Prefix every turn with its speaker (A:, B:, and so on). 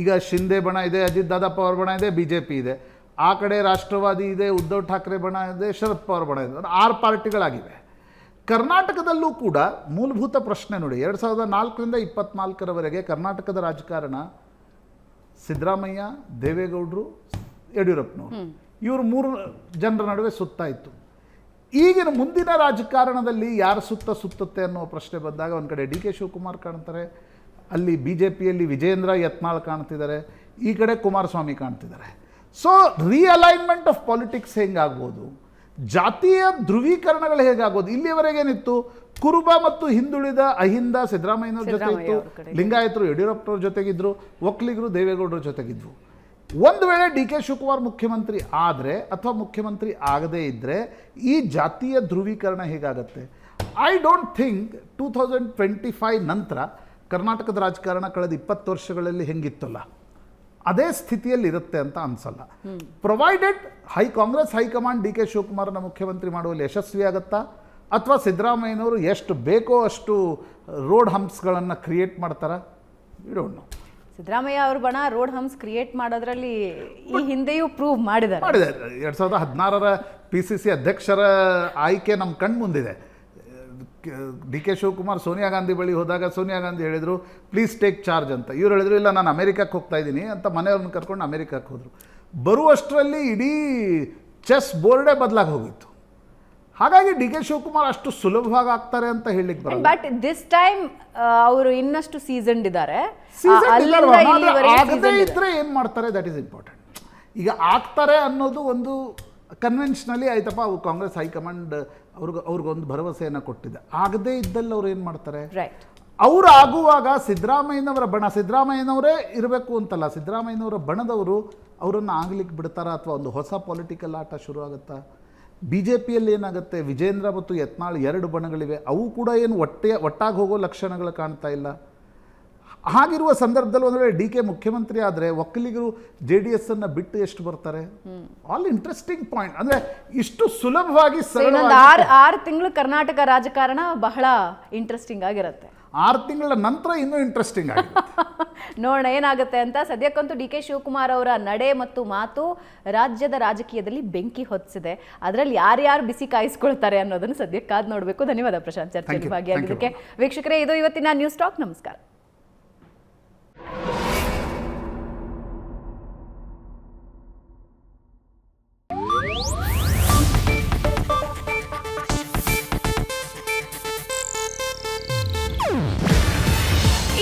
A: ಈಗ ಶಿಂದೆ ಬಣ ಇದೆ ಅಜಿತ್ ದಾದಾಪ್ಪ ಅವ್ರ ಬಣ ಇದೆ ಬಿ ಜೆ ಪಿ ಇದೆ. ಆ ಕಡೆ ರಾಷ್ಟ್ರವಾದಿ ಇದೆ ಉದ್ಧವ್ ಠಾಕ್ರೆ ಬಣ ಇದೆ ಶರದ್ ಪವಾರ್ ಬಣ ಇದೆ. ಆರು ಪಾರ್ಟಿಗಳಾಗಿವೆ. ಕರ್ನಾಟಕದಲ್ಲೂ ಕೂಡ ಮೂಲಭೂತ ಪ್ರಶ್ನೆ ನೋಡಿ ಎರಡು ಸಾವಿರದ ನಾಲ್ಕರಿಂದ ಇಪ್ಪತ್ನಾಲ್ಕರವರೆಗೆ ಕರ್ನಾಟಕದ ರಾಜಕಾರಣ ಸಿದ್ದರಾಮಯ್ಯ ದೇವೇಗೌಡರು ಯಡಿಯೂರಪ್ಪನವರು. ಇವರು ಮೂರು ಜನರ ನಡುವೆ ಸುತ್ತಾ ಇತ್ತು. ಈಗಿನ ಮುಂದಿನ ರಾಜಕಾರಣದಲ್ಲಿ ಯಾರು ಸುತ್ತ ಸುತ್ತುತ್ತೆ ಅನ್ನೋ ಪ್ರಶ್ನೆ ಬಂದಾಗ ಒಂದು ಕಡೆ ಡಿ ಕೆ ಶಿವಕುಮಾರ್ ಕಾಣ್ತಾರೆ ಅಲ್ಲಿ ಬಿ ಜೆ ಪಿಯಲ್ಲಿ ವಿಜೇಂದ್ರ ಯತ್ನಾಳ್ ಕಾಣ್ತಿದ್ದಾರೆ ಈ ಕಡೆ ಕುಮಾರಸ್ವಾಮಿ ಕಾಣ್ತಿದ್ದಾರೆ. ಸೊ ರಿಅಲೈನ್ಮೆಂಟ್ ಆಫ್ ಪಾಲಿಟಿಕ್ಸ್ ಹೆಂಗಾಗ್ಬೋದು? ಜಾತಿಯ ಧ್ರುವೀಕರಣಗಳು ಹೇಗಾಗ್ಬೋದು? ಇಲ್ಲಿಯವರೆಗೇನಿತ್ತು ಕುರುಬ ಮತ್ತು ಹಿಂದುಳಿದ ಅಹಿಂದ ಸಿದ್ದರಾಮಯ್ಯನವ್ರ ಜೊತೆ ಇತ್ತು. ಲಿಂಗಾಯತರು ಯಡಿಯೂರಪ್ಪನವ್ರ ಜೊತೆಗಿದ್ರು ಒಕ್ಕಲಿಗರು ದೇವೇಗೌಡರ ಜೊತೆಗಿದ್ವು. ಒಂದು ವೇಳೆ ಡಿ ಕೆ ಶಿವಕುಮಾರ್ ಮುಖ್ಯಮಂತ್ರಿ ಆದರೆ ಅಥವಾ ಮುಖ್ಯಮಂತ್ರಿ ಆಗದೇ ಇದ್ದರೆ ಈ ಜಾತಿಯ ಧ್ರುವೀಕರಣ ಹೇಗಾಗತ್ತೆ? I don't think two thousand twenty five ನಂತರ ಕರ್ನಾಟಕದ ರಾಜಕಾರಣ ಕಳೆದ ಇಪ್ಪತ್ತು ವರ್ಷಗಳಲ್ಲಿ ಹೆಂಗಿತ್ತಲ್ಲ? ಅದೇ ಸ್ಥಿತಿಯಲ್ಲಿ ಇರುತ್ತೆ ಅಂತ ಅನ್ಸಲ್ಲ. Provided high Congress high command D K ಶಿವಕುಮಾರನ ಮುಖ್ಯಮಂತ್ರಿ ಮಾಡುವಲ್ಲಿ ಯಶಸ್ವಿ ಆಗುತ್ತಾ? ಅಥವಾ ಸಿದ್ದರಾಮಯ್ಯನವರು ಎಷ್ಟು ಬೇಕೋ ಅಷ್ಟು ರೋಡ್ ಹಂಪ್ಸ್ಗಳನ್ನು ಕ್ರಿಯೇಟ್ ಮಾಡ್ತಾರಾ? ಡೋಂಟ್ ನೋ
B: ಸಿದ್ದರಾಮಯ್ಯ ಅವರು ಬಣ ರೋಡ್ ಹಂಪ್ಸ್ ಕ್ರಿಯೇಟ್ ಮಾಡೋದ್ರಲ್ಲಿ ಈ ಹಿಂದೆಯೂ ಪ್ರೂವ್ ಮಾಡಿದ್ದಾರೆ.
A: ಮಾಡಿದೆ ಎರಡು ಸಾವಿರದ ಹದಿನಾರರ ಪಿ ಸಿ ಸಿ ಅಧ್ಯಕ್ಷರ ಆಯ್ಕೆ ನಮ್ಮ ಕಣ್ಣು ಮುಂದಿದೆ ಡಿ ಕೆ ಶಿವಕುಮಾರ್ ಸೋನಿಯಾ ಗಾಂಧಿ ಬಳಿ ಹೋದಾಗ ಸೋನಿಯಾ ಗಾಂಧಿ ಹೇಳಿದರು ಪ್ಲೀಸ್ ಟೇಕ್ ಚಾರ್ಜ್ ಅಂತ. ಇವ್ರು ಹೇಳಿದ್ರು ಇಲ್ಲ ನಾನು ಅಮೆರಿಕಕ್ಕೆ ಹೋಗ್ತಾ ಇದ್ದೀನಿ ಅಂತ ಮನೆಯವ್ರನ್ನ ಕರ್ಕೊಂಡು ಅಮೆರಿಕಕ್ಕೆ ಹೋದರು. ಬರುವಷ್ಟರಲ್ಲಿ ಇಡೀ ಚೆಸ್ ಬೋರ್ಡೇ ಬದಲಾಗಿ ಹೋಗಿತ್ತು ಹಾಗಾಗಿ ಡಿ ಕೆ ಶಿವಕುಮಾರ್ ಅಷ್ಟು ಸುಲಭವಾಗಿ ಆಗ್ತಾರೆ ಅಂತ ಹೇಳಲಿಕ್ಕೆ ಬರಲ್ಲ.
B: ಬಟ್ ದಿಸ್ ಟೈಮ್ ಅವರು ಇನ್ನಷ್ಟು ಸೀಸನ್ಡ್ ಇದ್ದಾರೆ
A: ಆಗದೇ ಇದ್ರೆ ಏನು ಮಾಡ್ತಾರೆ? ದಟ್ ಈಸ್ ಇಂಪಾರ್ಟೆಂಟ್ ಈಗ ಆಗ್ತಾರೆ ಅನ್ನೋದು ಒಂದು ಕನ್ವೆನ್ಷನಲಿ ಆಯ್ತಪ್ಪ ಅವು ಕಾಂಗ್ರೆಸ್ ಹೈಕಮಾಂಡ್ ಅವ್ರಿಗೆ ಅವ್ರಿಗೊಂದು ಭರವಸೆಯನ್ನು ಕೊಟ್ಟಿದೆ. ಆಗದೇ ಇದ್ದಲ್ಲಿ ಅವ್ರು ಏನು ಮಾಡ್ತಾರೆ? ಅವ್ರು ಆಗುವಾಗ ಸಿದ್ದರಾಮಯ್ಯನವರ ಬಣ ಸಿದ್ದರಾಮಯ್ಯನವರೇ ಇರಬೇಕು ಅಂತಲ್ಲ ಸಿದ್ದರಾಮಯ್ಯನವರ ಬಣದವರು ಅವರನ್ನು ಆಗ್ಲಿಕ್ಕೆ ಬಿಡ್ತಾರಾ ಅಥವಾ ಒಂದು ಹೊಸ ಪೊಲಿಟಿಕಲ್ ಆಟ ಶುರು ಆಗುತ್ತಾ? ಬಿ ಜೆ ಪಿಯಲ್ಲಿ ಏನಾಗುತ್ತೆ? ವಿಜೇಂದ್ರ ಮತ್ತು ಯತ್ನಾಳ್ ಎರಡು ಬಣಗಳಿವೆ. ಅವು ಕೂಡ ಏನು ಒಟ್ಟೆ ಒಟ್ಟಾಗಿ ಹೋಗೋ ಲಕ್ಷಣಗಳು ಕಾಣ್ತಾ ಇಲ್ಲ. ಹಾಗಿರುವ ಸಂದರ್ಭದಲ್ಲಿ ಒಂದು ವೇಳೆ ಡಿ ಕೆ ಮುಖ್ಯಮಂತ್ರಿ ಆದರೆ ಒಕ್ಕಲಿಗರು ಜೆ ಡಿ ಎಸ್ ಅನ್ನು ಬಿಟ್ಟು ಎಷ್ಟು ಬರ್ತಾರೆ? ಆಲ್ ಇಂಟ್ರೆಸ್ಟಿಂಗ್ ಪಾಯಿಂಟ್ ಅಂದ್ರೆ ಇಷ್ಟು ಸುಲಭವಾಗಿ
B: ಆರು ಆರು ತಿಂಗಳು ಕರ್ನಾಟಕ ರಾಜಕಾರಣ ಬಹಳ ಇಂಟ್ರೆಸ್ಟಿಂಗ್ ಆಗಿರುತ್ತೆ.
A: ಆರು ತಿಂಗಳ ನಂತರ ಇನ್ನೂ ಇಂಟ್ರೆಸ್ಟಿಂಗ್
B: ನೋಡೋಣ ಏನಾಗುತ್ತೆ ಅಂತ. ಸದ್ಯಕ್ಕಂತೂ ಡಿ ಕೆ ಶಿವಕುಮಾರ್ ಅವರ ನಡೆ ಮತ್ತು ಮಾತು ರಾಜ್ಯದ ರಾಜಕೀಯದಲ್ಲಿ ಬೆಂಕಿ ಹೊತ್ತಿಸಿದೆ. ಅದರಲ್ಲಿ ಯಾರ್ಯಾರು ಬಿಸಿ ಕಾಯಿಸ್ಕೊಳ್ತಾರೆ ಅನ್ನೋದನ್ನು ಸದ್ಯಕ್ಕಾದ ಕಾದ್ ನೋಡಬೇಕು. ಧನ್ಯವಾದ ಪ್ರಶಾಂತ್
A: ಚರ್ಚೆ
B: ಚರ್ಚೆಯಲ್ಲಿ. ಭಾಗಿಯಾಗಿದ್ದಕ್ಕೆ ವೀಕ್ಷಕರೇ ಇದು ಇವತ್ತಿನ ನ್ಯೂಸ್ ಟಾಕ್ ನಮಸ್ಕಾರ.